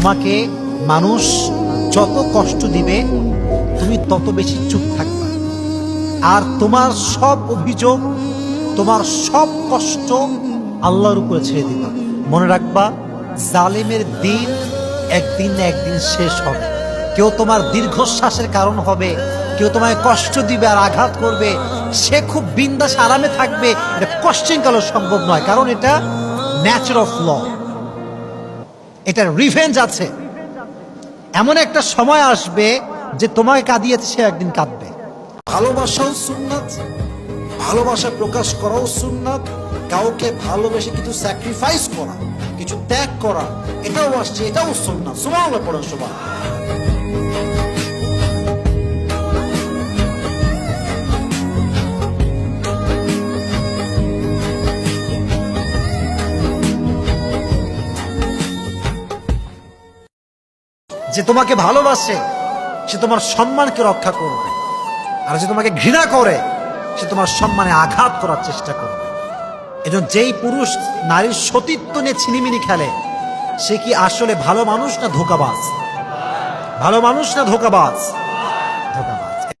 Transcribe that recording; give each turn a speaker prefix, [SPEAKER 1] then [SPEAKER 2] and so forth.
[SPEAKER 1] তোমাকে মানুষ যত কষ্ট দিবে, তুমি তত বেশি চুপ থাকবে। আর তোমার সব অভিযোগ, তোমার সব কষ্ট আল্লাহর উপরে ছেড়ে দিবা মনে রাখবা, জালিমের দিন একদিন না একদিন শেষ হবে। কেউ তোমার দীর্ঘশ্বাসের কারণ হবে, কেউ তোমায় কষ্ট দিবে আর আঘাত করবে। সে খুব বিন্দাস আরামে থাকবে, এটা কোশ্চেন কালো সম্ভব নয়, কারণ এটা ন্যাচার অফ ল এটার রিভেঞ্জ আছে। এমন একটা সময় আসবে যে তোমায় কাঁদিয়েছে, সে একদিন কাঁদবে।
[SPEAKER 2] ভালোবাসাও সুন্নাত, ভালোবাসা প্রকাশ করাও সুন্নাত। কাউকে ভালোবেসে কিছু স্যাক্রিফাইস করা, কিছু ত্যাগ করা, এটাও আসছে, এটাও সুন্নাত। সুবহানাল্লাহ পড়ার সুবহান
[SPEAKER 1] যে তোমাকে ভালোবাসে, সে তোমার সম্মানকে রক্ষা করবে। আর যে তোমাকে ঘৃণা করে, সে তোমার সম্মানে আঘাত করার চেষ্টা করবে। এজন্য যেই পুরুষ নারীর সতীত্ব নিয়ে ছিনিমিনি খেলে, সে কি আসলে ভালো মানুষ না ধোকাবাজ? ভালো মানুষ না ধোকাবাজ?